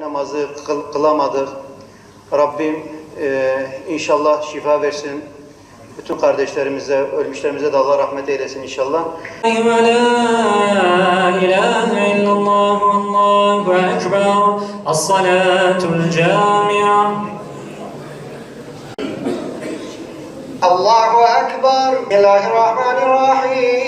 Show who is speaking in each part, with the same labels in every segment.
Speaker 1: namazı kıl, kılamadık. Rabbim e, inşallah şifa versin. Bütün kardeşlerimize, ölmüşlerimize de Allah rahmet eylesin inşallah. Allahu Ekber. Bismillahirrahmanirrahim.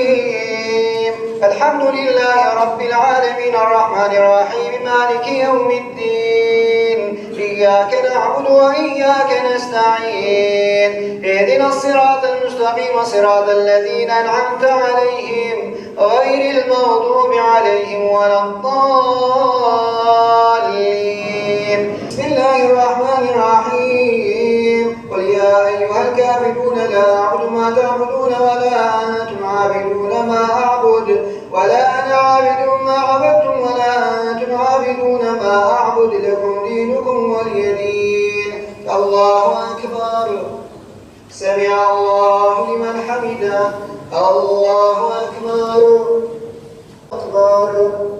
Speaker 1: الحمد لله رب العالمين الرحمن الرحيم مالك يوم الدين إياك نعبد وإياك نستعين اهدنا الصراط المستقيم صراط الذين أنعمت عليهم غير المغضوب عليهم ولا الضالين. بسم الله الرحمن الرحيم. قل يا أيها الكافرون لا أعبد ما تعبدون ولا أنتم عابدون. دينكم ولي دين الله أكبر. سمع الله لمن حمده. الله أكبر. أكبر.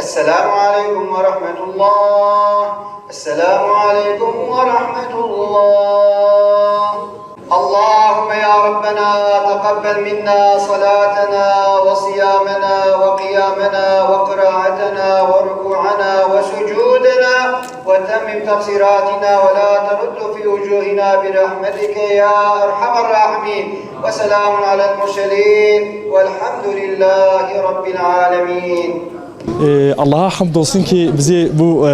Speaker 1: السلام عليكم ورحمة الله. السلام عليكم ورحمة الله. اللهم يا ربنا تقبل منا صلاتنا وصيامنا وقيامنا وقراءتنا وركوعنا وسجودنا وتمم تقصيراتنا ولا ترد في وجوهنا برحمتك يا أرحم الراحمين. وسلام على المرسلين. والحمد لله رب العالمين.
Speaker 2: Ee, Allah'a hamdolsun ki bizi bu e,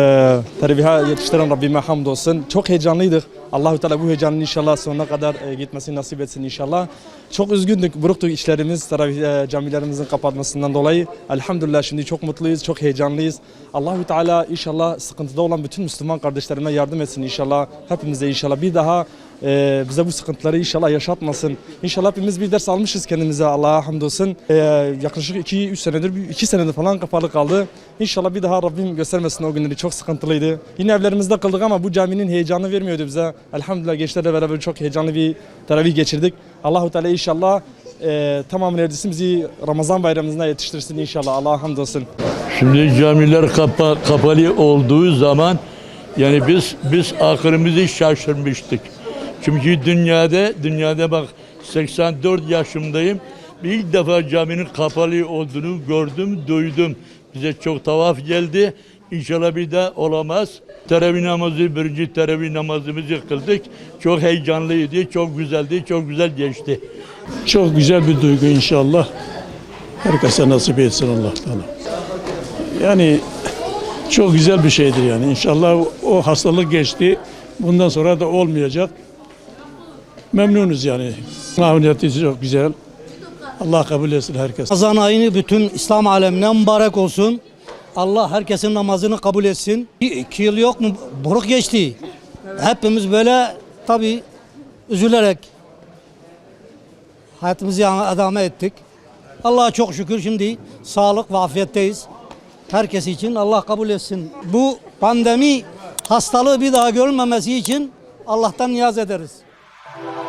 Speaker 2: teravihe yetiştiren Rabbime hamdolsun. Çok heyecanlıydık. Allahü Teala bu heyecanın inşallah sonuna kadar e, gitmesini nasip etsin inşallah. Çok üzgündük, buruktuk işlerimiz teravih e, camilerimizin kapatmasından dolayı. Elhamdülillah şimdi çok mutluyuz, çok heyecanlıyız. Allahü Teala inşallah sıkıntıda olan bütün Müslüman kardeşlerime yardım etsin inşallah. Hepimize inşallah bir daha e, bize bu sıkıntıları inşallah yaşatmasın. İnşallah hepimiz bir ders almışız kendimize Allah'a hamdolsun. E, yaklaşık 2-3 senedir, 2 senedir falan kapalı kaldı. İnşallah bir daha Rabbim göstermesin o günleri çok sıkıntılıydı. Yine evlerimizde kıldık ama bu caminin heyecanı vermiyordu bize. Elhamdülillah gençlerle beraber çok heyecanlı bir teravih geçirdik. Allahu Teala inşallah e, tamamını erdirsin bizi Ramazan bayramımızına yetiştirsin inşallah. Allah'a hamdolsun.
Speaker 3: Şimdi camiler kapa, kapalı olduğu zaman yani biz biz aklımızı şaşırmıştık. Çünkü dünyada dünyada bak 84 yaşındayım. Bir ilk defa caminin kapalı olduğunu gördüm, duydum. Bize çok tavaf geldi. İnşallah bir daha olamaz. Teravih namazı, birinci teravih namazımızı kıldık. Çok heyecanlıydı, çok güzeldi, çok güzel geçti.
Speaker 4: Çok güzel bir duygu inşallah. Herkese nasip etsin Allah Teala. Yani çok güzel bir şeydir yani. İnşallah o hastalık geçti. Bundan sonra da olmayacak. Memnunuz yani. Mahviyeti çok güzel. Allah kabul etsin herkes.
Speaker 5: Ramazan ayını bütün İslam alemine mübarek olsun. Allah herkesin namazını kabul etsin. Bir, iki yıl yok mu? Buruk geçti. Hepimiz böyle tabi üzülerek hayatımızı adame ettik. Allah'a çok şükür şimdi sağlık ve afiyetteyiz. Herkes için Allah kabul etsin. Bu pandemi hastalığı bir daha görülmemesi için Allah'tan niyaz ederiz. Bye.